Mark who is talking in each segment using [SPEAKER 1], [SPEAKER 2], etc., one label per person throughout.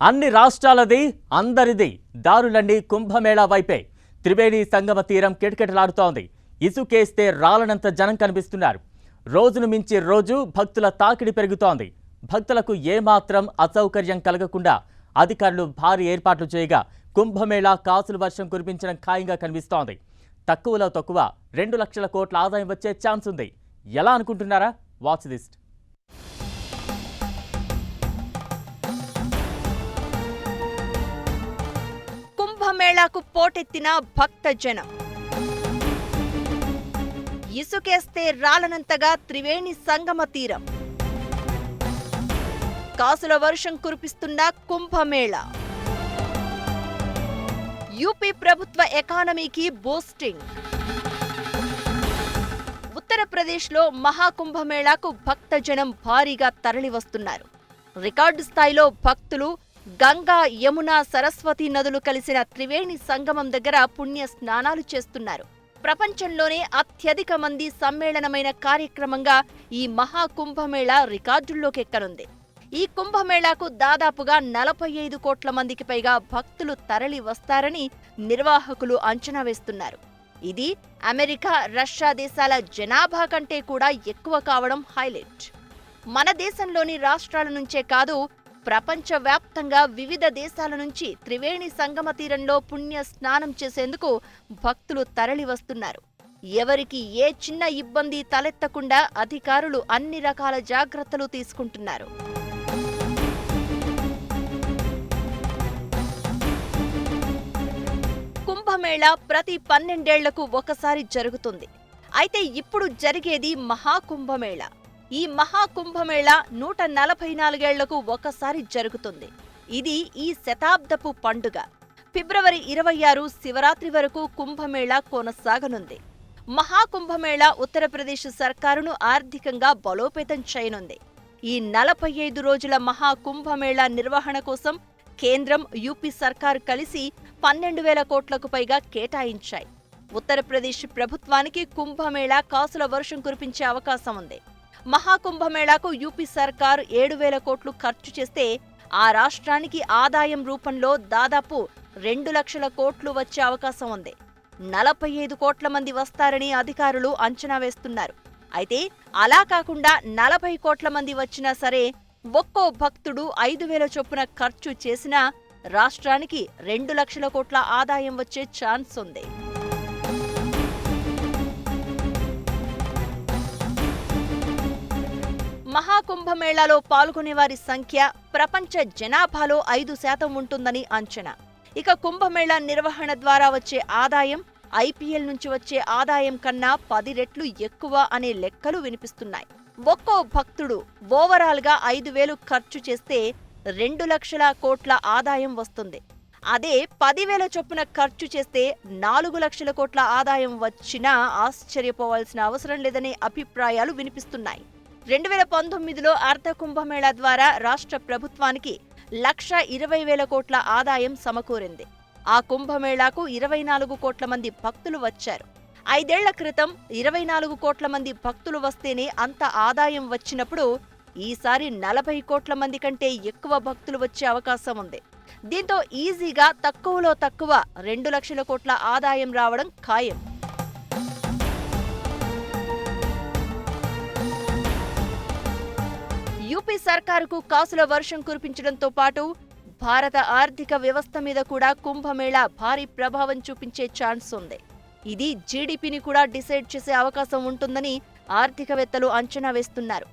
[SPEAKER 1] అన్ని రాష్ట్రాలది అందరిది దారులన్నీ కుంభమేళా వైపే. త్రివేణి సంగమ తీరం కిటకిటలాడుతోంది. ఇసుకేస్తే రాలనంత జనం కనిపిస్తున్నారు. రోజును మించి రోజు భక్తుల తాకిడి పెరుగుతోంది. భక్తులకు ఏమాత్రం అసౌకర్యం కలగకుండా అధికారులు భారీ ఏర్పాట్లు చేయగా కుంభమేళా కాసుల వర్షం కురిపించడం ఖాయంగా కనిపిస్తోంది. తక్కువలో తక్కువ రెండు లక్షల కోట్ల ఆదాయం వచ్చే ఛాన్స్ ఉంది ఎలా అనుకుంటున్నారా? వాచ్ దిస్ట్
[SPEAKER 2] కుంభమేళాకు పోటెత్తిన భక్త జనం ఇసుకేస్తే రాలనంతగా త్రివేణి సంగమ తీరం. కాసుల వర్షం కురిపిస్తున్న కుంభమేళా. యూపీ ప్రభుత్వ ఎకానమీకి బూస్టింగ్. ఉత్తరప్రదేశ్లో మహాకుంభమేళాకు భక్తజనం భారీగా తరలివస్తున్నారు. రికార్డు స్థాయిలో భక్తులు గంగా యమున సరస్వతి నదులు కలిసిన త్రివేణి సంగమం దగ్గర పుణ్య స్నానాలు చేస్తున్నారు. ప్రపంచంలోనే అత్యధిక మంది సమ్మేళనమైన కార్యక్రమంగా ఈ మహాకుంభమేళ రికార్డుల్లోకెక్కనుంది. ఈ కుంభమేళాకు దాదాపుగా నలభై ఐదు కోట్ల మందికి పైగా భక్తులు తరలి వస్తారని నిర్వాహకులు అంచనా వేస్తున్నారు. ఇది అమెరికా రష్యా దేశాల జనాభా కంటే కూడా ఎక్కువ కావడం హైలైట్. మన దేశంలోని రాష్ట్రాల నుంచే కాదు ప్రపంచవ్యాప్తంగా వివిధ దేశాల నుంచి త్రివేణి సంగమ తీరంలో పుణ్య స్నానం చేసేందుకు భక్తులు తరలి వస్తున్నారు. ఎవరికి ఏ చిన్న ఇబ్బంది తలెత్తకుండా అధికారులు అన్ని రకాల జాగ్రత్తలు తీసుకుంటున్నారు. కుంభమేళా ప్రతి పన్నెండేళ్ళకు ఒకసారి జరుగుతుంది. అయితే ఇప్పుడు జరిగేది మహాకుంభమేళా. ఈ మహాకుంభమేళ నూట నలభై నాలుగేళ్ళకు ఒకసారి జరుగుతుంది. ఇది ఈ శతాబ్దపు పండుగ. ఫిబ్రవరి ఇరవై ఆరు శివరాత్రి వరకు కుంభమేళా కొనసాగనుంది. మహాకుంభమేళ ఉత్తరప్రదేశ్ సర్కారును ఆర్థికంగా బలోపేతం చేయనుంది. ఈ నలభై ఐదు రోజుల మహాకుంభమేళా నిర్వహణ కోసం కేంద్రం యూపీ సర్కార్ కలిసి పన్నెండు వేల కోట్లకు పైగా కేటాయించాయి. ఉత్తరప్రదేశ్ ప్రభుత్వానికి కుంభమేళా కాసుల వర్షం కురిపించే అవకాశం ఉంది. మహాకుంభమేళాకు యూపీ సర్కార్ ఏడు వేల కోట్లు ఖర్చు చేస్తే ఆ రాష్ట్రానికి ఆదాయం రూపంలో దాదాపు రెండు లక్షల కోట్లు వచ్చే అవకాశం ఉంది. నలభై ఐదు కోట్ల మంది వస్తారని అధికారులు అంచనా వేస్తున్నారు. అయితే అలా కాకుండా నలభై కోట్ల మంది వచ్చినా సరే ఒక్కో భక్తుడు ఐదు వేల చొప్పున ఖర్చు చేసినా రాష్ట్రానికి రెండు లక్షల కోట్ల ఆదాయం వచ్చే ఛాన్స్ ఉంది. మహాకుంభమేళాలో పాల్గొనేవారి సంఖ్య ప్రపంచ జనాభాలో ఐదు శాతం ఉంటుందని అంచనా. ఇక కుంభమేళా నిర్వహణ ద్వారా వచ్చే ఆదాయం ఐపీఎల్ నుంచి వచ్చే ఆదాయం కన్నా పది రెట్లు ఎక్కువ అనే లెక్కలు వినిపిస్తున్నాయి. ఒక్కో భక్తుడు ఓవరాల్గా ఐదు వేలు ఖర్చు చేస్తే రెండు లక్షల కోట్ల ఆదాయం వస్తుంది. అదే పదివేల చొప్పున ఖర్చు చేస్తే నాలుగు లక్షల కోట్ల ఆదాయం వచ్చినా ఆశ్చర్యపోవాల్సిన అవసరం లేదనే అభిప్రాయాలు వినిపిస్తున్నాయి. రెండు వేల పంతొమ్మిదిలో అర్ధ కుంభమేళా ద్వారా రాష్ట్ర ప్రభుత్వానికి లక్ష ఇరవై వేల కోట్ల ఆదాయం సమకూరింది. ఆ కుంభమేళాకు ఇరవై నాలుగు కోట్ల మంది భక్తులు వచ్చారు. ఐదేళ్ళ క్రితం ఇరవై నాలుగు కోట్ల మంది భక్తులు వస్తేనే అంత ఆదాయం వచ్చినప్పుడు ఈసారి నలభై కోట్ల మంది కంటే ఎక్కువ భక్తులు వచ్చే అవకాశం ఉంది. దీంతో ఈజీగా తక్కువలో తక్కువ రెండు లక్షల కోట్ల ఆదాయం రావడం ఖాయం. యూపీ సర్కారుకు కాసుల వర్షం కురిపించడంతో పాటు భారత ఆర్థిక వ్యవస్థ మీద కూడా కుంభమేళా భారీ ప్రభావం చూపించే ఛాన్స్ ఉంది. ఇది జీడీపీని కూడా డిసైడ్ చేసే అవకాశం ఉంటుందని ఆర్థికవేత్తలు అంచనా వేస్తున్నారు.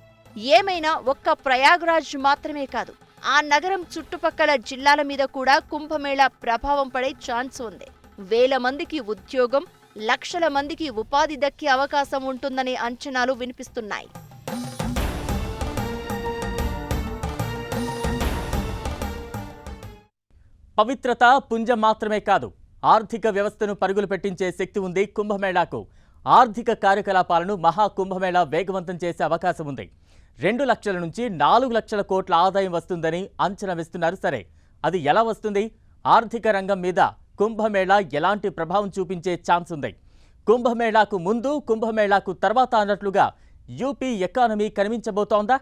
[SPEAKER 2] ఏమైనా ఒక్క ప్రయాగ్రాజ్ మాత్రమే కాదు ఆ నగరం చుట్టుపక్కల జిల్లాల మీద కూడా కుంభమేళా ప్రభావం పడే ఛాన్స్ ఉంది. వేల మందికి ఉద్యోగం లక్షల మందికి ఉపాధి దక్కే అవకాశం ఉంటుందనే అంచనాలు వినిపిస్తున్నాయి.
[SPEAKER 1] పవిత్రత పుంజం మాత్రమే కాదు ఆర్థిక వ్యవస్థను పరుగులు పెట్టించే శక్తి ఉంది కుంభమేళాకు. ఆర్థిక కార్యకలాపాలను మహా కుంభమేళా వేగవంతం చేసే అవకాశం ఉంది. రెండు లక్షల నుంచి నాలుగు లక్షల కోట్ల ఆదాయం వస్తుందని అంచనా వేస్తున్నారు. సరే అది ఎలా వస్తుంది? ఆర్థిక రంగం మీద కుంభమేళా ఎలాంటి ప్రభావం చూపించే ఛాన్స్ ఉంది? కుంభమేళాకు ముందు కుంభమేళాకు తర్వాత అన్నట్లుగా యూపీ ఎకానమీ కనిపించబోతోందా?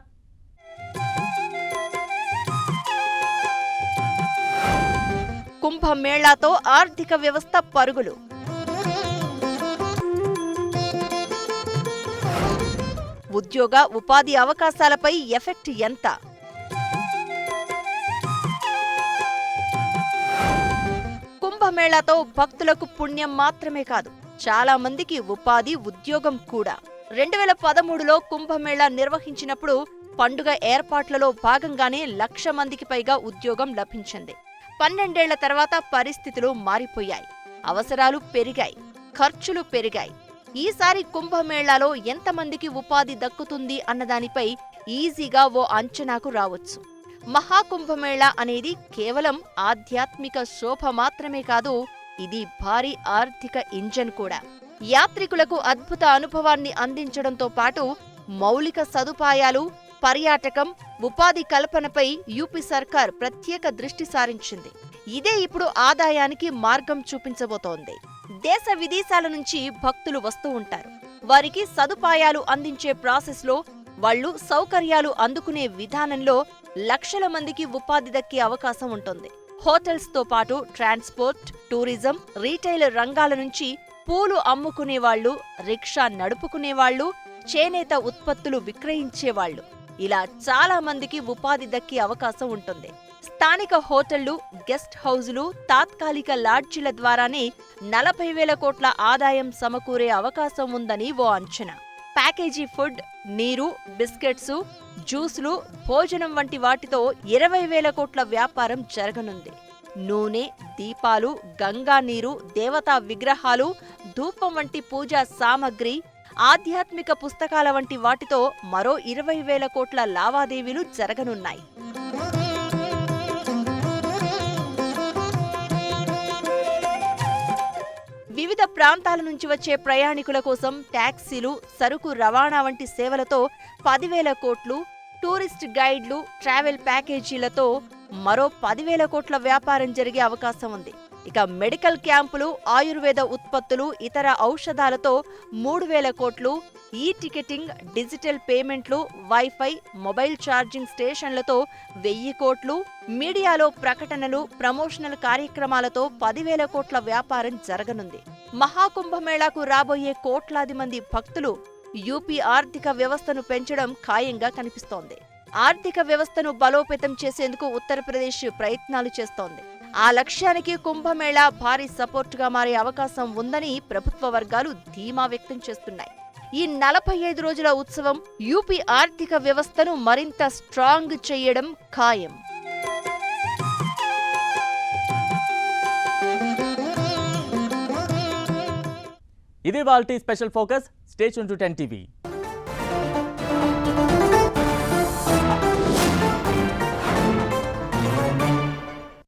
[SPEAKER 2] కుంభమేళాతో ఆర్థిక వ్యవస్థ పరుగులు. ఉద్యోగ ఉపాధి అవకాశాలపై ఎఫెక్ట్ ఎంత? కుంభమేళాతో భక్తులకు పుణ్యం మాత్రమే కాదు చాలా మందికి ఉపాధి ఉద్యోగం కూడా. రెండు వేల పదమూడులో కుంభమేళా నిర్వహించినప్పుడు పండుగ ఏర్పాట్లలో భాగంగానే లక్ష మందికి పైగా ఉద్యోగం లభించింది. పన్నెండేళ్ళ తర్వాత పరిస్థితులు మారిపోయాయి. అవసరాలు పెరిగాయి. ఖర్చులు పెరిగాయి. ఈసారి కుంభమేళాలో ఎంతమందికి ఉపాధి దక్కుతుంది అన్నదానిపై ఈజీగా ఓ అంచనాకు రావచ్చు. మహాకుంభమేళా అనేది కేవలం ఆధ్యాత్మిక శోభ మాత్రమే కాదు ఇది భారీ ఆర్థిక ఇంజన్ కూడా. యాత్రికులకు అద్భుత అనుభవాన్ని అందించడంతో పాటు మౌలిక సదుపాయాలు పర్యాటకం ఉపాధి కల్పనపై యూపీ సర్కార్ ప్రత్యేక దృష్టి సారించింది. ఇదే ఇప్పుడు ఆదాయానికి మార్గం చూపించబోతోంది. దేశ విదేశాల నుంచి భక్తులు వస్తూ ఉంటారు. వారికి సదుపాయాలు అందించే ప్రాసెస్లో వాళ్ళు సౌకర్యాలు అందుకునే విధానంలో లక్షల మందికి ఉపాధి దక్కే అవకాశం ఉంటుంది. హోటల్స్తో పాటు ట్రాన్స్పోర్ట్ టూరిజం రీటైల్ రంగాల నుంచి పూలు అమ్ముకునేవాళ్ళు రిక్షా నడుపుకునేవాళ్ళు చేనేత ఉత్పత్తులు విక్రయించేవాళ్ళు ఇలా చాలా మందికి ఉపాధి దక్కే అవకాశం ఉంటుంది. స్థానిక హోటళ్ళు గెస్ట్ హౌజులు తాత్కాలిక లాడ్జీల ద్వారానే నలభై వేల కోట్ల ఆదాయం సమకూరే అవకాశం ఉందని ఓ అంచనా. ప్యాకేజీ ఫుడ్ నీరు బిస్కెట్స్ జ్యూస్లు భోజనం వంటి వాటితో ఇరవై వేల కోట్ల వ్యాపారం జరగనుంది. నూనె దీపాలు గంగా నీరు దేవతా విగ్రహాలు ధూపం వంటి పూజా సామగ్రి ఆధ్యాత్మిక పుస్తకాల వంటి వాటితో మరో ఇరవై వేల కోట్ల లావాదేవీలు జరగనున్నాయి. వివిధ ప్రాంతాల నుంచి వచ్చే ప్రయాణికుల కోసం ట్యాక్సీలు సరుకు రవాణా వంటి సేవలతో పదివేల కోట్లు టూరిస్ట్ గైడ్లు ట్రావెల్ ప్యాకేజీలతో మరో పదివేల కోట్ల వ్యాపారం జరిగే అవకాశం ఉంది. ఇక మెడికల్ క్యాంపులు ఆయుర్వేద ఉత్పత్తులు ఇతర ఔషధాలతో మూడు వేల కోట్లు ఈ టికెటింగ్ డిజిటల్ పేమెంట్లు వైఫై మొబైల్ ఛార్జింగ్ స్టేషన్లతో వెయ్యి కోట్లు మీడియాలో ప్రకటనలు ప్రమోషనల్ కార్యక్రమాలతో పదివేల కోట్ల వ్యాపారం జరగనుంది. మహాకుంభమేళాకు రాబోయే కోట్లాది మంది భక్తులు యూపీ ఆర్థిక వ్యవస్థను పెంచడం ఖాయంగా కనిపిస్తోంది. ఆర్థిక వ్యవస్థను బలోపేతం చేసేందుకు ఉత్తరప్రదేశ్ ప్రయత్నాలు చేస్తోంది. ఆ లక్ష్యానికి కుంభమేళా భారీ సపోర్టుగా మారే అవకాశం ఉందని ప్రభుత్వ వర్గాలు ధీమా వ్యక్తం చేస్తున్నాయి. ఈ నలభై ఐదు రోజుల ఉత్సవం యూపీ ఆర్థిక వ్యవస్థను మరింత స్ట్రాంగ్ చేయడం ఖాయం.
[SPEAKER 1] ఇది వాళ్ళ special focus. Station to ten TV.